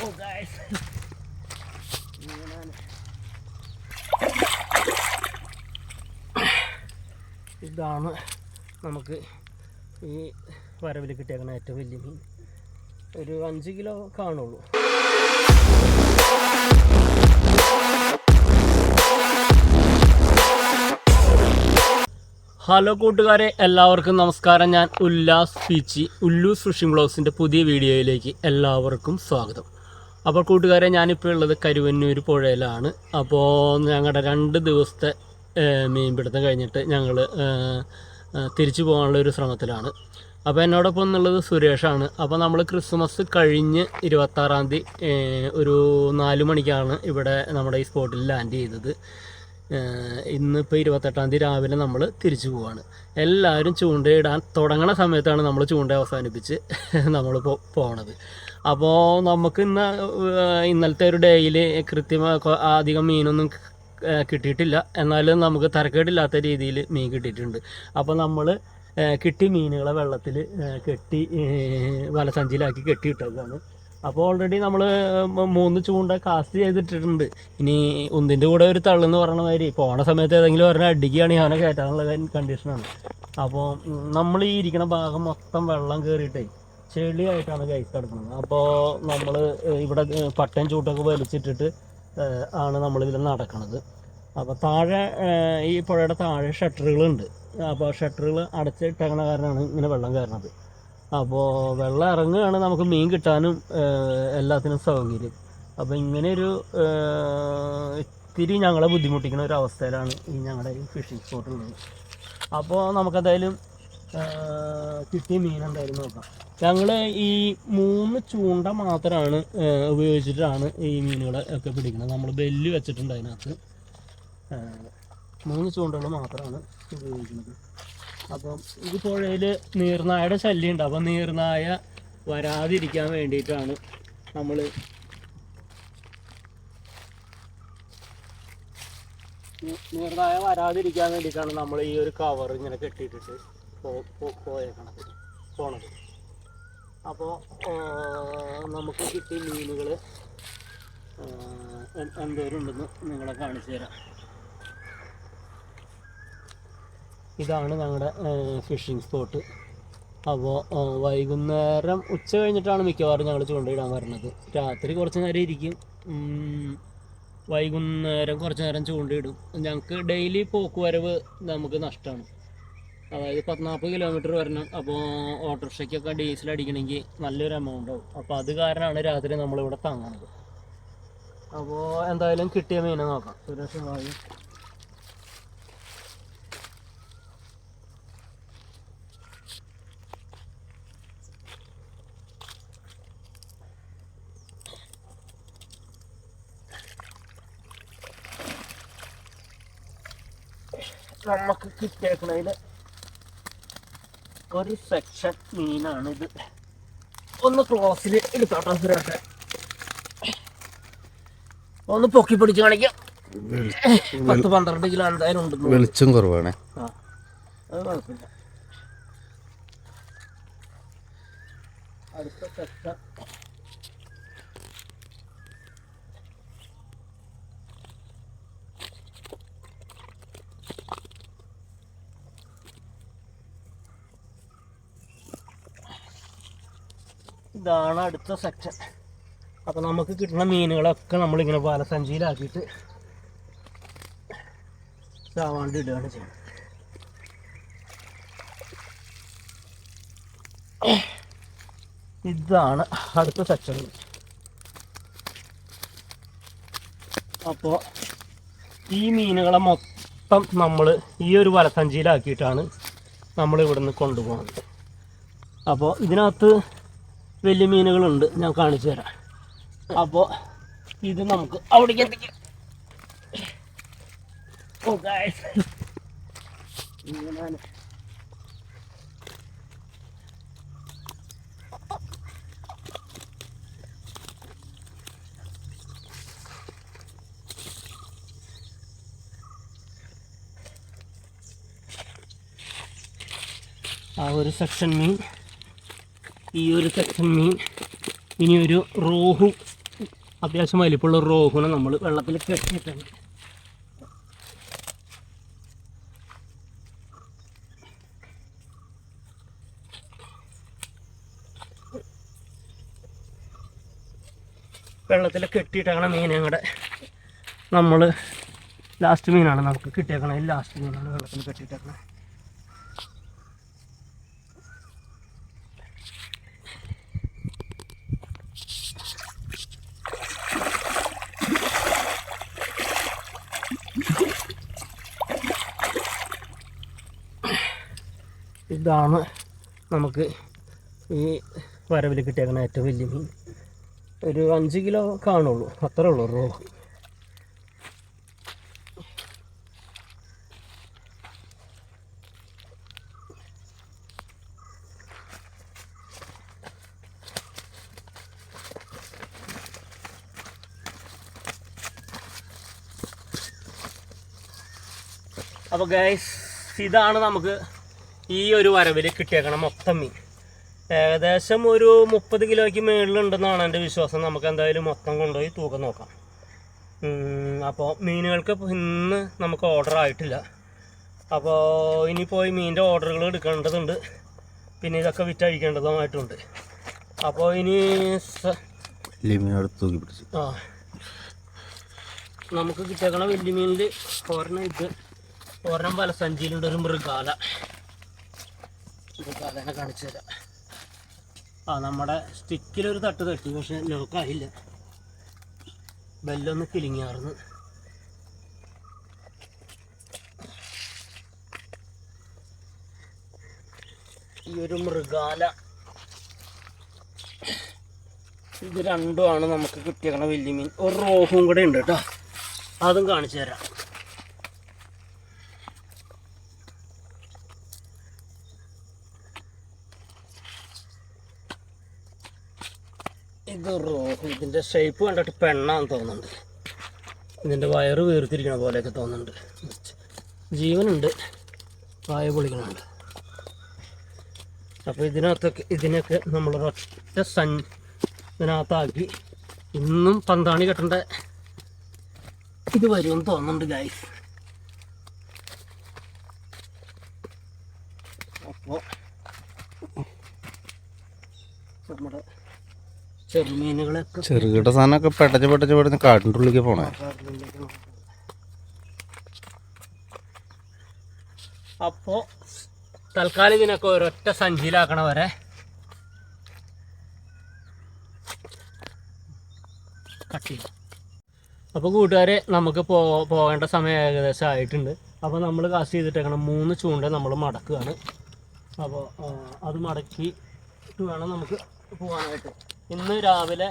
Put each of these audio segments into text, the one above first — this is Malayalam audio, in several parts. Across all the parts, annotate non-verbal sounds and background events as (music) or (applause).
ഓ guys. ഇതാണ് നമുക്ക് ഈ വരവിൽ കിട്ടിയേക്കുന്ന ഏറ്റവും വലിയ മീൻ. ഒരു അഞ്ച് കിലോ കാണുള്ളൂ ഹലോ കൂട്ടുകാരെ എല്ലാവർക്കും നമസ്കാരം. ഞാൻ ഉല്ലാസ് പീച്ചി ഉല്ലു ഫിഷിംഗ് ബ്ലോഗ്സിന്റെ പുതിയ വീഡിയോയിലേക്ക് എല്ലാവർക്കും സ്വാഗതം. അപ്പോൾ കൂട്ടുകാരെ ഞാനിപ്പോൾ ഉള്ളത് കരുവന്നൂർ പുഴയിലാണ്. അപ്പോൾ ഞങ്ങളുടെ രണ്ട് ദിവസത്തെ മീൻപിടുത്തം കഴിഞ്ഞിട്ട് ഞങ്ങൾ തിരിച്ചു പോകാനുള്ള ഒരു ശ്രമത്തിലാണ്. അപ്പോൾ എന്നോടൊപ്പം എന്നുള്ളത് സുരേഷാണ്. അപ്പോൾ നമ്മൾ ക്രിസ്മസ് കഴിഞ്ഞ് ഇരുപത്താറാം തീയതി ഒരു നാല് മണിക്കാണ് ഇവിടെ നമ്മുടെ ഈ സ്പോട്ടിൽ ലാൻഡ് ചെയ്തത്. ഇന്നിപ്പോൾ ഇരുപത്തെട്ടാം തീയതി രാവിലെ നമ്മൾ തിരിച്ചു പോവാണ്. എല്ലാവരും ചൂണ്ടയിടാൻ തുടങ്ങണ സമയത്താണ് നമ്മൾ ചൂണ്ട അവസാനിപ്പിച്ച് (laughs) നമ്മൾ പോണത്. അപ്പോൾ നമുക്ക് ഇന്ന് ഇന്നലത്തെ ഒരു ഡേയിൽ കൃത്യമായി അധികം മീനൊന്നും കിട്ടിയിട്ടില്ല. എന്നാലും നമുക്ക് തരക്കേടില്ലാത്ത രീതിയിൽ മീൻ കിട്ടിയിട്ടുണ്ട്. അപ്പോൾ നമ്മൾ കിട്ടി മീനുകളെ വെള്ളത്തിൽ കെട്ടി വലസഞ്ചിയിലാക്കി കെട്ടിയിട്ടേക്കാണ്. അപ്പോൾ ഓൾറെഡി നമ്മൾ മൂന്ന് ചൂണ്ട കാസ്റ്റ് ചെയ്തിട്ടിട്ടുണ്ട്. ഇനി ഒന്നിന്റെ കൂടെ ഒരു തള്ളെന്ന് പറഞ്ഞ മാതിരി പോണ സമയത്ത് ഏതെങ്കിലും പറഞ്ഞാൽ അടിക്കുകയാണെങ്കിൽ അവനെ കയറ്റാനുള്ള കണ്ടീഷനാണ് അപ്പോൾ നമ്മൾ ഈ ഇരിക്കുന്ന ഭാഗം മൊത്തം വെള്ളം കയറിയിട്ടേ ചെളിയായിട്ടാണ് കൈസ് കിടക്കുന്നത് അപ്പോൾ നമ്മൾ ഇവിടെ പട്ടയും ചൂട്ടൊക്കെ വലിച്ചിട്ടിട്ട് ആണ് നമ്മളിതിൽ നടക്കുന്നത് അപ്പോൾ താഴെ ഈ പുഴയുടെ താഴെ ഷട്ടറുകളുണ്ട് അപ്പോൾ ഷട്ടറുകൾ അടച്ചിട്ടേക്കണ കാരണമാണ് ഇങ്ങനെ വെള്ളം കയറുന്നത് അപ്പോൾ വെള്ളം ഇറങ്ങുകയാണ് നമുക്ക് മീൻ കിട്ടാനും എല്ലാത്തിനും സൗകര്യം. അപ്പോൾ ഇങ്ങനെയൊരു ഇത്തിരി ഞങ്ങളെ ബുദ്ധിമുട്ടിക്കുന്ന ഒരു അവസ്ഥയിലാണ് ഈ ഞങ്ങളുടെ ഈ ഫിഷിംഗ് സ്പോട്ട് ഉള്ളത്. അപ്പോൾ നമുക്കെന്തായാലും കിട്ടിയ മീൻ എന്തായാലും നോക്കാം. ഞങ്ങൾ ഈ മൂന്ന് ചൂണ്ട മാത്രമാണ് ഉപയോഗിച്ചിട്ടാണ് ഈ മീനുകളെ ഒക്കെ പിടിക്കുന്നത് നമ്മൾ ബെല്ല് വെച്ചിട്ടുണ്ട് അതിനകത്ത്. മൂന്ന് ചൂണ്ടകൾ മാത്രമാണ് ഉപയോഗിക്കുന്നത്. അപ്പം ഇത് പുഴയിൽ നീർനായയുടെ ശല്യം ഉണ്ട് അപ്പം നീർനായ വരാതിരിക്കാൻ വേണ്ടിയിട്ടാണ് നമ്മൾ നീർനായ വരാതിരിക്കാൻ വേണ്ടിയിട്ടാണ് നമ്മൾ ഈ ഒരു കവർ ഇങ്ങനെ കെട്ടിയിട്ടിട്ട് പോയേക്കണത്. പോണത്. അപ്പോൾ നമുക്ക് കിട്ടിയ മീനുകൾ എന്തോരം ഉണ്ടെന്ന് നിങ്ങളെ കാണിച്ചു തരാം ഇതാണ് ഞങ്ങളുടെ ഫിഷിംഗ് സ്പോട്ട് അപ്പോൾ വൈകുന്നേരം ഉച്ച കഴിഞ്ഞിട്ടാണ് മിക്കവാറും ഞങ്ങൾ ചൂണ്ടയിടാൻ വരുന്നത് രാത്രി കുറച്ച് നേരം ഇരിക്കും. വൈകുന്നേരം കുറച്ച് നേരം ചൂണ്ടയിടും. ഞങ്ങൾക്ക് ഡെയിലി പോക്ക് വരവ് നമുക്ക് നഷ്ടമാണ് അതായത് പത്നാൽപ്പത് കിലോമീറ്റർ വരണം. അപ്പോൾ ഓട്ടോറിക്ഷയ്ക്കൊക്കെ ഡീസൽ അടിക്കണമെങ്കിൽ നല്ലൊരു എമൗണ്ട് ആവും. അപ്പോൾ അത് കാരണമാണ് രാത്രി നമ്മളിവിടെ തങ്ങുന്നത് അപ്പോൾ എന്തായാലും കിട്ടിയ മീനെ നോക്കാം. സുരക്ഷമായി നമുക്ക് കിട്ടിയേക്കണതിൽ ഒരു സെക്ഷൻ മീനാണ് ഇത്. ഒന്ന് ക്ലോസിൽ എടുത്തോട്ടെ സുരേഷ്. ഒന്ന് പൊക്കി പിടിച്ച് കാണിക്കാം. പത്ത് പന്ത്രണ്ട് കിലോ എന്തായാലും ഉണ്ട് വെളിച്ചം കുറവാണ്. അത് കുഴപ്പമില്ല. അടുത്ത സെക്ഷൻ ഇതാണ് അടുത്ത സെക്ഷൻ അപ്പോൾ നമുക്ക് കിട്ടുന്ന മീനുകളൊക്കെ നമ്മളിങ്ങനെ പാലസഞ്ചിയിലാക്കിയിട്ട് ചാവാണ്ട് ഇടുകയാണ് ചെയ്യുന്നത്. ഇതാണ് അടുത്ത സെക്ഷൻ അപ്പോൾ ഈ മീനുകളെ മൊത്തം നമ്മൾ ഈ ഒരു വലസഞ്ചിയിലാക്കിയിട്ടാണ് നമ്മൾ ഇവിടുന്ന് കൊണ്ടുപോകുന്നത്. അപ്പോൾ ഇതിനകത്ത് വലിയ മീനുകളുണ്ട്. ഞാൻ കാണിച്ചു തരാം. അപ്പോൾ ഇത് നമുക്ക് അവിടേക്ക് എത്തിക്കാം. ഓ ആ ഒരു സെക്ഷൻ മീൻ. ഈ ഒരു സെക്ഷൻ മീൻ ഇനി ഒരു റോഹു അത്യാവശ്യം വലിപ്പമുള്ള റോഹുനെ നമ്മൾ വെള്ളത്തിൽ കെട്ടിയിട്ടുണ്ട്. വെള്ളത്തിൽ കെട്ടിയിട്ടാണ് മീൻ ഞങ്ങളുടെ നമ്മൾ ലാസ്റ്റ് മീനാണ് നമുക്ക് കിട്ടിയേക്കണത്. ലാസ്റ്റ് മീനാണ് വെള്ളത്തിൽ കെട്ടിയിട്ടേക്കണത്. ഇതാണ് നമുക്ക് ഈ വരവിൽ കിട്ടിയേക്കുന്ന ഏറ്റവും വലിയ മീൻ. ഒരു അഞ്ച് കിലോ കാണുള്ളൂ. അത്രേ ഉള്ളൂ റോ അപ്പോൾ ഗൈസ് ഇതാണ് നമുക്ക് ഈ ഒരു വരവിൽ കിട്ടിയേക്കണം മൊത്തം മീൻ. ഏകദേശം ഒരു മുപ്പത് കിലോയ്ക്ക് മേളിലുണ്ടെന്നാണ് എന്റെ വിശ്വാസം. നമുക്ക് എന്തായാലും മൊത്തം കൊണ്ടുപോയി തൂക്കം നോക്കാം. അപ്പോൾ മീനുകൾക്ക് ഇന്ന് നമുക്ക് ഓർഡർ ആയിട്ടില്ല. അപ്പോൾ ഇനി പോയി മീനിന്റെ ഓർഡറുകൾ എടുക്കേണ്ടതുണ്ട്. പിന്നെ ഇതൊക്കെ വിറ്റഴിക്കേണ്ടതുമായിട്ടുണ്ട്. അപ്പോൾ ഇനി ആ. നമുക്ക് കിട്ടിയേക്കണ വലിയ മീനിൽ ഒരെണ്ണം ഇത് ഒരെണ്ണം വലസഞ്ചിയിലുണ്ട് ഒരു മൃഗാല. മൃഗാലനെ കാണിച്ചു തരാം. ആ നമ്മുടെ സ്റ്റിക്കിലൊരു തട്ട് തട്ടി പക്ഷെ ലോക്കായില്ല. ബെല്ലൊന്ന് കിളിങ്ങാർന്ന്. ഈ ഒരു മൃഗാല. ഇത് രണ്ടുമാണ് നമുക്ക് കിട്ടിയ വലിയ മീൻ. ഒരു റോഹും കൂടെ ഉണ്ട് കേട്ടോ. അതും കാണിച്ചു തരാം ഇത് റോഹു ഇതിന്റെ ഷേപ്പ് കണ്ടിട്ട് പെണ്ണാന്ന് തോന്നുന്നുണ്ട്. ഇതിന്റെ വയറ് വീർത്തിരിക്കണ പോലെയൊക്കെ തോന്നുന്നുണ്ട്. ജീവനുണ്ട്. വായ പൊളിക്കണുണ്ട്. അപ്പോൾ ഇതിനകത്തൊക്കെ ഇതിനൊക്കെ നമ്മൾ ഒറ്റ സൻ ഇതിനകത്താക്കി ഇന്നും പന്താണി കെട്ടേണ്ട? ഇത് വരുമെന്ന് തോന്നുന്നുണ്ട് ഗൈസ് അപ്പോൾ നമ്മുടെ ചെറുമീനുകളൊക്കെ ചെറുകിട സാധനമൊക്കെ പെട്ടച്ച് പെട്ടച്ച് പെട്ടെന്ന് കാട്ടിന്റെ ഉള്ളിലേക്ക് പോണേ. അപ്പോൾ തൽക്കാലം ഇതിനൊക്കെ ഒരൊറ്റ സഞ്ചിയിലാക്കണ വരെ കട്ട് ചെയ്യാം. അപ്പോൾ കൂട്ടുകാരെ നമുക്ക് പോ പോകേണ്ട സമയം ഏകദേശം ആയിട്ടുണ്ട്. അപ്പോൾ നമ്മൾ കാസ്റ്റ് ചെയ്തിട്ടേക്കണം മൂന്ന് ചൂണ്ട നമ്മൾ മടക്കുകയാണ്. അപ്പോൾ അത് മടക്കി ഇട്ട് വേണം നമുക്ക് പോകാനായിട്ട്. ഇന്ന് രാവിലെ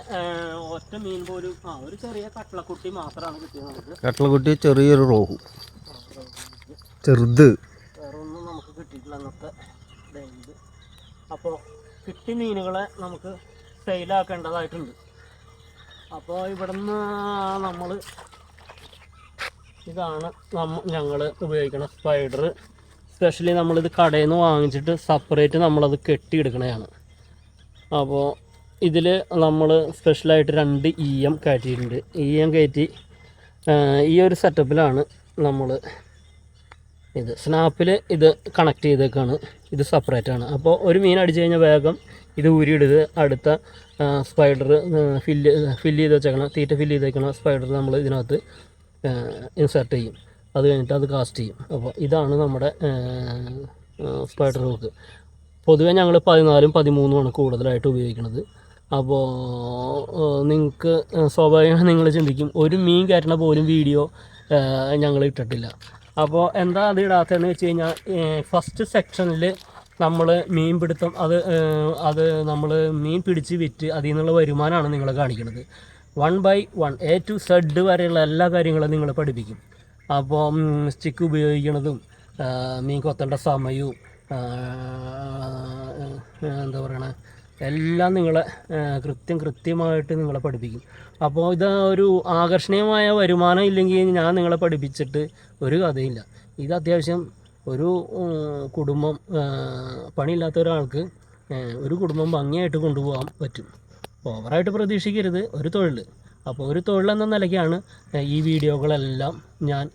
ഒറ്റ മീൻ പോലും ആ ഒരു ചെറിയ കട്ടളക്കുട്ടി മാത്രമാണ് കിട്ടിയത് നമുക്ക്. കട്ടളക്കുട്ടി ചെറിയൊരു റോഹു. ചെറുത്. വേറൊന്നും നമുക്ക് കിട്ടിയിട്ടില്ല അന്നത്തെ അപ്പോൾ കിട്ടിയ മീനുകളെ നമുക്ക് സെയിലാക്കേണ്ടതായിട്ടുണ്ട് അപ്പോൾ ഇവിടുന്ന് നമ്മൾ ഇതാണ് നമ്മ ഞങ്ങൾ ഉപയോഗിക്കുന്ന സ്പൈഡർ സ്പെഷ്യലി നമ്മളിത് കടയിൽ നിന്ന് വാങ്ങിച്ചിട്ട് സെപ്പറേറ്റ് നമ്മളത് കെട്ടിയെടുക്കണതാണ് അപ്പോൾ ഇതിൽ നമ്മൾ സ്പെഷ്യലായിട്ട് രണ്ട് ഇ എം കയറ്റിയിട്ടുണ്ട്. ഇ എം കയറ്റി ഈ ഒരു സെറ്റപ്പിലാണ് നമ്മൾ ഇത്. സ്നാപ്പിൽ ഇത് കണക്ട് ചെയ്തേക്കാണ്. ഇത് സെപ്പറേറ്റ് ആണ്. അപ്പോൾ ഒരു മീൻ അടിച്ചു കഴിഞ്ഞാൽ വേഗം ഇത് ഊരിയിടുക അടുത്ത സ്പൈഡർ ഫില്ല് ഫില്ല് ചെയ്ത് വെച്ചേക്കണം തീറ്റ ഫില്ല് ചെയ്തേക്കണ സ്പൈഡർ നമ്മൾ ഇതിനകത്ത് ഇൻസേർട്ട് ചെയ്യും. അത് കഴിഞ്ഞിട്ട് അത് കാസ്റ്റ് ചെയ്യും. അപ്പോൾ ഇതാണ് നമ്മുടെ സ്പൈഡർ ഹൂക്ക് പൊതുവേ ഞങ്ങൾ പതിനാലും പതിമൂന്നുമാണ് കൂടുതലായിട്ട് ഉപയോഗിക്കുന്നത് അപ്പോൾ നിങ്ങൾക്ക് സ്വാഭാവികമായി നിങ്ങൾ ചിന്തിക്കും ഒരു മീൻ കയറ്റണ പോലും വീഡിയോ ഞങ്ങൾ ഇട്ടിട്ടില്ല. അപ്പോൾ എന്താ അത് ഇടാത്തതെന്ന് വെച്ച് കഴിഞ്ഞാൽ ഫസ്റ്റ് സെക്ഷനിൽ നമ്മൾ മീൻ പിടുത്തം അത് അത് നമ്മൾ മീൻ പിടിച്ച് വിറ്റ് അതിൽ നിന്നുള്ള വരുമാനമാണ് നിങ്ങൾ കാണിക്കുന്നത് one by one A to Z വരെയുള്ള എല്ലാ കാര്യങ്ങളും നിങ്ങൾ പഠിപ്പിക്കും. അപ്പോൾ സ്റ്റിക്ക് ഉപയോഗിക്കുന്നതും മീൻ കൊത്തേണ്ട സമയവും എന്താ പറയണ എല്ലാം നിങ്ങളെ കൃത്യം കൃത്യമായിട്ട് നിങ്ങളെ പഠിപ്പിക്കും. അപ്പോൾ ഇത് ഒരു ആകർഷണീയമായ വരുമാനം ഇല്ലെങ്കിൽ ഞാൻ നിങ്ങളെ പഠിപ്പിച്ചിട്ട് ഒരു കഥയില്ല. ഇത് അത്യാവശ്യം ഒരു കുടുംബം പണിയില്ലാത്ത ഒരാൾക്ക് ഒരു കുടുംബം ഭംഗിയായിട്ട് കൊണ്ടുപോകാൻ പറ്റും. ഓവറായിട്ട് പ്രതീക്ഷിക്കരുത് ഒരു തൊഴിൽ. അപ്പോൾ ഒരു തൊഴിൽ എന്ന നിലയ്ക്കാണ് ഈ വീഡിയോകളെല്ലാം ഞാൻ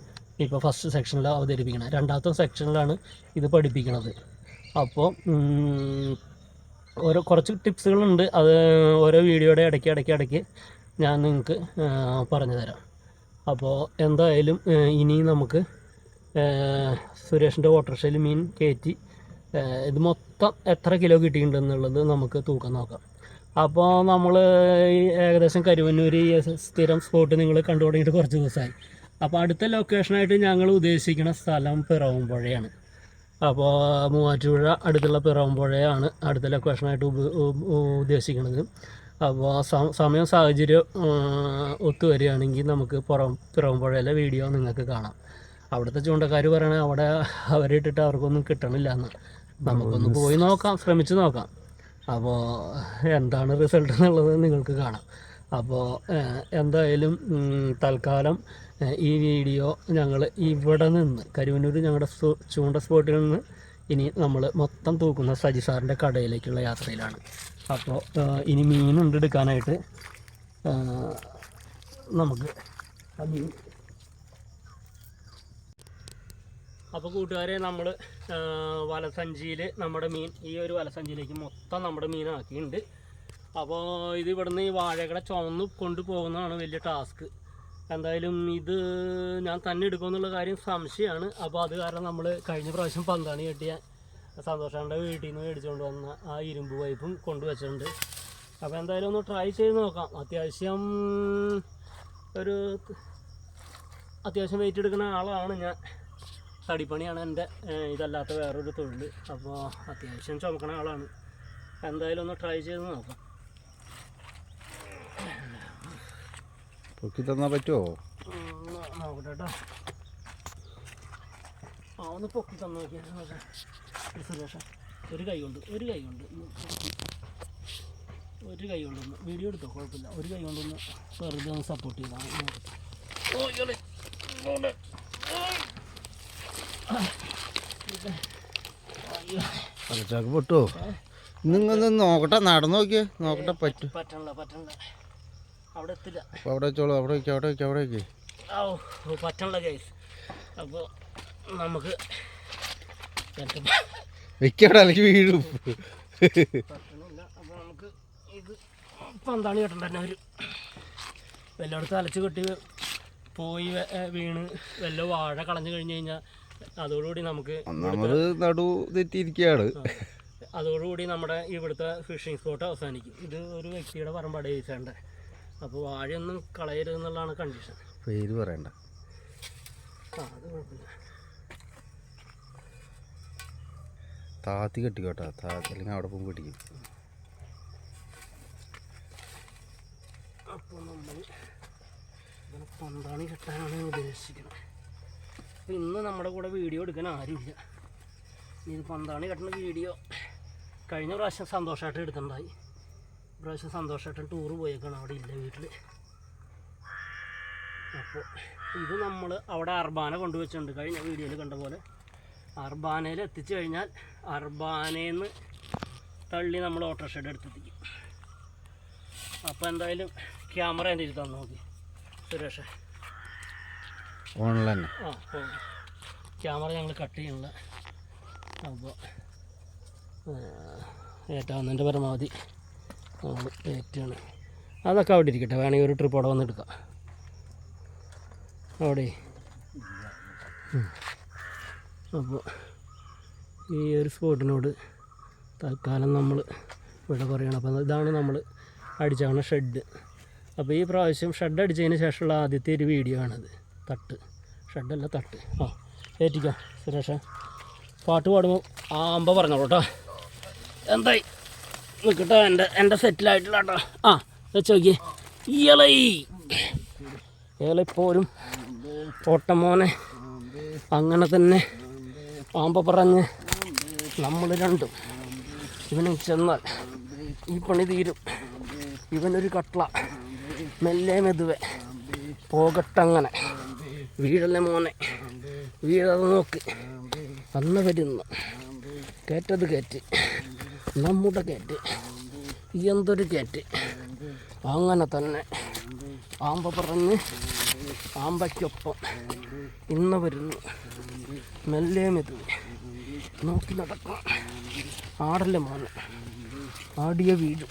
ഇപ്പോൾ ഫസ്റ്റ് സെക്ഷനിൽ അവതരിപ്പിക്കണം. രണ്ടാമത്തെ സെക്ഷനിലാണ് ഇത് പഠിപ്പിക്കുന്നത് അപ്പോൾ ഓരോ കുറച്ച് ടിപ്സുകളുണ്ട്. അത് ഓരോ വീഡിയോയുടെ ഇടയ്ക്ക് ഇടയ്ക്ക് ഇടയ്ക്ക് ഞാൻ നിങ്ങൾക്ക് പറഞ്ഞു തരാം അപ്പോൾ എന്തായാലും ഇനി നമുക്ക് സുരേഷിന്റെ ഓട്ടോറിക്ഷയിൽ മീൻ കയറ്റി ഇത് മൊത്തം എത്ര കിലോ കിട്ടിയിട്ടുണ്ടെന്നുള്ളത് നമുക്ക് തൂക്കം നോക്കാം. അപ്പോൾ നമ്മൾ ഏകദേശം കരുവന്നൂർ സ്ഥിരം സ്പോട്ട് നിങ്ങൾ കണ്ടു തുടങ്ങിയിട്ട് കുറച്ച് ദിവസമായി. അപ്പോൾ അടുത്ത ലൊക്കേഷനായിട്ട് ഞങ്ങൾ ഉദ്ദേശിക്കുന്ന സ്ഥലം പിറവുംപുഴയാണ് അപ്പോൾ മൂവാറ്റുപുഴ അടുത്തുള്ള പിറവമ്പുഴയാണ് അടുത്ത ലൊക്കേഷനായിട്ട് ഉദ്ദേശിക്കുന്നത്. അപ്പോൾ സമയം സാഹചര്യം ഒത്തു വരികയാണെങ്കിൽ നമുക്ക് പുറം പിറവമ്പുഴയിലെ വീഡിയോ നിങ്ങൾക്ക് കാണാം. അവിടുത്തെ ചൂണ്ടക്കാർ പറയണേ അവിടെ അവരെ ഇട്ടിട്ട് അവർക്കൊന്നും കിട്ടണില്ല എന്ന് നമുക്കൊന്ന് പോയി നോക്കാം ശ്രമിച്ചു നോക്കാം. അപ്പോൾ എന്താണ് റിസൾട്ട് എന്നുള്ളത് നിങ്ങൾക്ക് കാണാം. അപ്പോൾ എന്തായാലും തൽക്കാലം ഈ വീഡിയോ ഞങ്ങൾ ഇവിടെ നിന്ന് കരുവനൂർ ഞങ്ങളുടെ ചൂണ്ട സ്പോട്ടിൽ നിന്ന് ഇനി നമ്മൾ മൊത്തം തൂക്കുന്ന സജി സാറിന്റെ കടയിലേക്കുള്ള യാത്രയിലാണ്. അപ്പോൾ ഇനി മീനുണ്ട് എടുക്കാനായിട്ട് നമുക്ക് അപ്പോൾ കൂട്ടുകാരെ നമ്മൾ വലസഞ്ചിയിൽ നമ്മുടെ മീൻ ഈ ഒരു വലസഞ്ചിയിലേക്ക് മൊത്തം നമ്മുടെ മീനാക്കിയിട്ടുണ്ട് അപ്പോൾ ഇത് ഇവിടുന്ന് ഈ വാഴകളെ ചുമന്ന് കൊണ്ടുപോകുന്നതാണ് വലിയ ടാസ്ക്. എന്തായാലും ഇത് ഞാൻ തന്നെ എടുക്കുമെന്നുള്ള കാര്യം സംശയമാണ്. അപ്പോൾ അത് കാരണം നമ്മൾ കഴിഞ്ഞ പ്രാവശ്യം പന്താണി കെട്ടിയ സന്തോഷാണ്ട വീട്ടിൽ നിന്ന് മേടിച്ചുകൊണ്ട് വന്ന ആ ഇരുമ്പ് പൈപ്പും കൊണ്ടുവച്ചിട്ടുണ്ട്. അപ്പോൾ എന്തായാലും ഒന്ന് ട്രൈ ചെയ്ത് നോക്കാം. അത്യാവശ്യം ഒരു അത്യാവശ്യം വെയിറ്റ് എടുക്കുന്ന ആളാണ് ഞാൻ. തടിപ്പണിയാണ് എന്റെ. ഇതല്ലാത്ത വേറൊരു തൊഴിൽ അപ്പോൾ അത്യാവശ്യം ചുമക്കണ ആളാണ്. എന്തായാലും ഒന്ന് ട്രൈ ചെയ്ത് നോക്കാം. പൊക്കി തന്നാൽ പറ്റുമോ ഉം, നോക്കട്ടെ കേട്ടോ ആ ഒന്ന് പൊക്കി തന്നു നോക്കിയാൽ ഒരു കൈ കൊണ്ട് ഒരു കൈ കൊണ്ട് ഒരു കൈ കൊണ്ടൊന്ന് വീഡിയോ എടുത്തോ കുഴപ്പമില്ല. ഒരു കൈ കൊണ്ടൊന്ന് വെറുതെ ഒന്ന് സപ്പോർട്ട് ചെയ്താൽ നോക്കട്ടെ ഓ പൊട്ടുമോ നിങ്ങൾ നോക്കട്ടെ നടന്നു നോക്കിയേ. നോക്കട്ടെ പറ്റും. പറ്റണല്ലോ പറ്റണില്ല. അവിടെ എത്തില്ല. അവിടെ വെച്ചോളൂ അവിടെ വയ്ക്കുക അവിടെ വയ്ക്കുക അവിടെ വയ്ക്കുക ഓ പറ്റണില്ല ഗൈസ് അപ്പോൾ നമുക്ക് വെക്കവിടെ അല്ലെങ്കിൽ വീഴും. പറ്റണില്ല. അപ്പോൾ നമുക്ക് ഇത് പന്താണി കെട്ടണ്ട തന്നെ ഒരു വല്ലയിടത്ത് അലച്ച് കെട്ടി പോയി വീണ്. വല്ല വാഴ കളഞ്ഞു കഴിഞ്ഞ് കഴിഞ്ഞാൽ അതോടുകൂടി നമുക്ക് ഒന്നാമത് നടു തെറ്റിയിരിക്കുകയാണ് അതോടുകൂടി നമ്മുടെ ഇവിടുത്തെ ഫിഷിംഗ് സ്പോട്ട് അവസാനിക്കും. ഇത് ഒരു വ്യക്തിയുടെ പറമ്പാട് ചോദിച്ചേണ്ട അപ്പോൾ വാഴയൊന്നും കളയരുത് എന്നുള്ളതാണ് കണ്ടീഷൻ പേര് പറയണ്ട. ആ അത് കുഴപ്പമില്ല. താത്തി കെട്ടിക്കോട്ടെ. താത്തി അല്ലെങ്കിൽ അവിടെ പോകുമ്പോൾ കെട്ടിക്കും അപ്പോൾ നമ്മൾ ഇങ്ങനെ പന്താണി കെട്ടാനാണ് ഉദ്ദേശിക്കുന്നത്. അപ്പോൾ ഇന്ന് നമ്മുടെ കൂടെ വീഡിയോ എടുക്കാൻ ആരുമില്ല. ഇത് പന്താണി കെട്ടുന്ന വീഡിയോ കഴിഞ്ഞ പ്രാവശ്യം സന്തോഷമായിട്ട് എടുത്തിട്ടുണ്ടായി. ഇപ്രാവശ്യം സന്തോഷമായിട്ടും ടൂറ് പോയേക്കാണ് അവിടെ ഇല്ല വീട്ടിൽ അപ്പോൾ ഇത് നമ്മൾ അവിടെ അർബാന കൊണ്ടുവച്ചിട്ടുണ്ട്. കഴിഞ്ഞ വീഡിയോയിൽ കണ്ട പോലെ. അർബാനയിൽ എത്തിച്ചു കഴിഞ്ഞാൽ അർബാനയിൽ നിന്ന് തള്ളി നമ്മൾ ഓട്ടോറിക്ഷയുടെ അടുത്തെത്തിക്കും. അപ്പോൾ എന്തായാലും ക്യാമറ എന്റെ ഇരുത്താൻ നോക്കി. സുരേഷ്. ഓൺലൈൻ ആ ക്യാമറ ഞങ്ങൾ കട്ട് ചെയ്യണില്ല അപ്പോൾ ഏറ്റാവുന്നതിന്റെ പരമാവധി ഏറ്റാണ് അതൊക്കെ അവിടെ ഇരിക്കട്ടെ. വേണമെങ്കിൽ ഒരു ട്രിപ്പ് അവിടെ വന്നെടുക്കാം അവിടെ. അപ്പോൾ ഈ ഒരു സ്പോട്ടിനോട് തൽക്കാലം നമ്മൾ ഇവിടെ പറയണം. അപ്പോൾ ഇതാണ് നമ്മൾ അടിച്ചാണ് ഷെഡ് അപ്പോൾ ഈ പ്രാവശ്യം ഷെഡ് അടിച്ചതിന് ശേഷമുള്ള ആദ്യത്തെ ഒരു വീഡിയോ ആണിത്. തട്ട്. ഷെഡല്ല തട്ട്. ആ ഏറ്റിക്കാം സുരേഷ. പാട്ട് പാടുമ്പോൾ ആ അമ്പ പറഞ്ഞോളൂ കേട്ടോ എന്തായി? നിൽക്കട്ടെ എന്റെ എന്റെ സെറ്റിലായിട്ടില്ല ആ വെച്ച് നോക്കിയേ. ഇയളൈ ഇയളെപ്പോലും ഓട്ടമോനെ അങ്ങനെ തന്നെ പാമ്പ പറഞ്ഞ് നമ്മൾ രണ്ടും ഇവനും ചെന്നാൽ ഈ പണി തീരും. ഇവനൊരു കട്ട്ള മെല്ലെ മെതുവെ പോകട്ടങ്ങനെ വീഴല്ലേ മോനെ? വീഴാതെ നോക്ക്. അന്ന് വരുന്നു. കയറ്റത് കയറ്റ് നമ്മുടെ കയറ്റ് എന്തൊരു കയറ്റ് അങ്ങനെ തന്നെ ആമ്പ പറഞ്ഞ് ആമ്പയ്ക്കൊപ്പം ഇന്ന് വരുന്നു. മെല്ലെ മെതു നോക്കി നടക്കണം ആടല്ലേ മോനെ ആടിയ വീഴും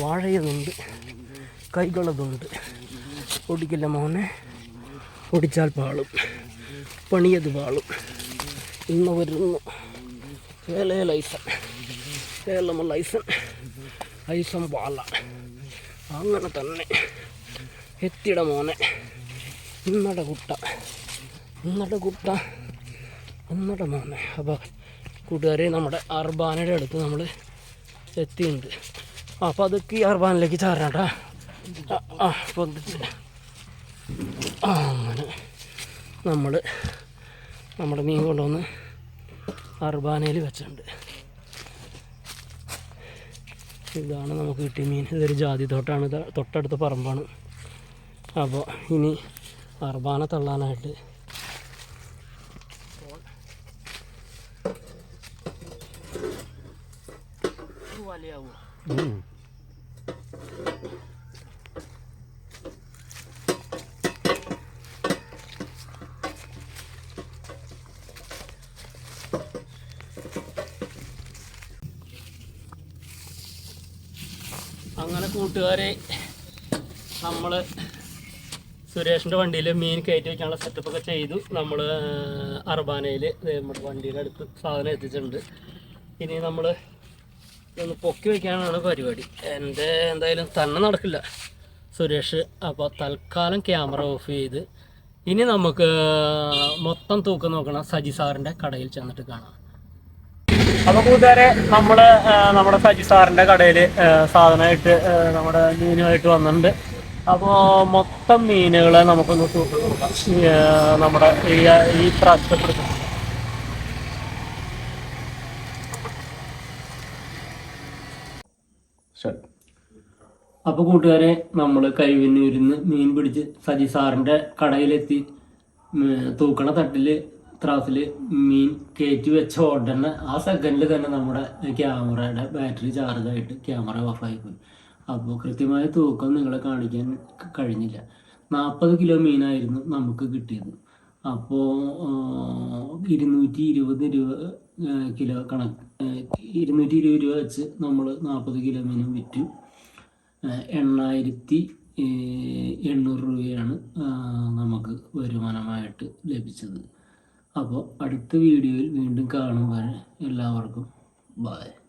വാഴയതുണ്ട് കൈകളതുണ്ട് ഒടിക്കില്ല മോനെ. ഒടിച്ചാൽ പാളും. പണിയത് പാളും. ഇന്ന് വരുന്നു. ലൈസൻ ഏലമ ഐസൺ ഐസം വാള അങ്ങനെ തന്നെ എത്തിയുടെ മോനെ. ഇന്നടെ കുട്ട. ഇന്നടെ കുട്ട. ഇന്നടെ മോനെ. അപ്പോൾ കൂട്ടുകാരെ നമ്മുടെ അർബാനയുടെ അടുത്ത് നമ്മൾ എത്തിയിട്ടുണ്ട് അപ്പോൾ അതൊക്കെ ഈ അർബാനിലേക്ക് ചാരാട്ടാ ആ, ആ പൊന്തിച്ച് അങ്ങനെ നമ്മൾ നമ്മുടെ മീൻ കൊണ്ടുവന്ന് അർബാനയിൽ വെച്ചിട്ടുണ്ട്. ഇതാണ് നമുക്ക് കിട്ടിയ മീൻ. ഇതൊരു ജാതി തോട്ടാണ്. തൊട്ടടുത്ത പറമ്പാണ്. അപ്പോൾ ഇനി അർബാന തള്ളാനായിട്ട് വലിയാവോ അങ്ങനെ കൂട്ടുകാരെ നമ്മൾ സുരേഷിന്റെ വണ്ടിയിൽ മീൻ കയറ്റി വയ്ക്കാനുള്ള സെറ്റപ്പൊക്കെ ചെയ്തു. നമ്മൾ അർബാനയിൽ നമ്മുടെ വണ്ടിയുടെ അടുത്ത് സാധനം എത്തിച്ചിട്ടുണ്ട്. ഇനി നമ്മൾ ഒന്ന് പൊക്കി വയ്ക്കാനാണ് പരിപാടി. എന്റെ എന്തായാലും തന്നെ നടക്കില്ല. സുരേഷ് അപ്പോൾ തൽക്കാലം ക്യാമറ ഓഫ് ചെയ്ത് ഇനി നമുക്ക് മൊത്തം തൂക്കം നോക്കണം സജി സാറിന്റെ കടയിൽ ചെന്നിട്ട് കാണാം അപ്പൊ കൂട്ടുകാരെ നമ്മൾ നമ്മുടെ സജി സാറിന്റെ കടയിൽ സാധനമായിട്ട് നമ്മുടെ മീനുമായിട്ട് വന്നിട്ടുണ്ട്. അപ്പോൾ മൊത്തം മീനുകളെ നമുക്കൊന്ന് നോക്കാം. നമ്മുടെ ഈ ഈ പ്രാവശ്യത്തെ അപ്പോൾ കൂട്ടുകാരെ നമ്മൾ കൈവന്നൂരിന്ന് മീൻ പിടിച്ച് സജി സാറിന്റെ കടയിലെത്തി തൂക്കണ തട്ടിൽ ത്രാസിൽ മീൻ കയറ്റി വെച്ച ഉടനെ ആ സെക്കൻഡിൽ തന്നെ നമ്മുടെ ക്യാമറയുടെ ബാറ്ററി ചാർജ് ആയിട്ട് ക്യാമറ ഓഫായി പോയി. അപ്പോൾ കൃത്യമായ തൂക്കം നിങ്ങളെ കാണിക്കാൻ കഴിഞ്ഞില്ല. നാൽപ്പത് കിലോ മീനായിരുന്നു നമുക്ക് കിട്ടിയത്. അപ്പോൾ ഇരുന്നൂറ്റി ഇരുപത് രൂപ കിലോ കണക്ക് ഇരുന്നൂറ്റി ഇരുപത് രൂപ വെച്ച് നമ്മൾ നാൽപ്പത് കിലോ മീനും വിറ്റു. എണ്ണായിരത്തി എണ്ണൂറ് രൂപയാണ് നമുക്ക് വരുമാനമായിട്ട് ലഭിച്ചത്. അപ്പോൾ അടുത്ത വീഡിയോയിൽ വീണ്ടും കാണുമ്പോൾ എല്ലാവർക്കും. ബായ്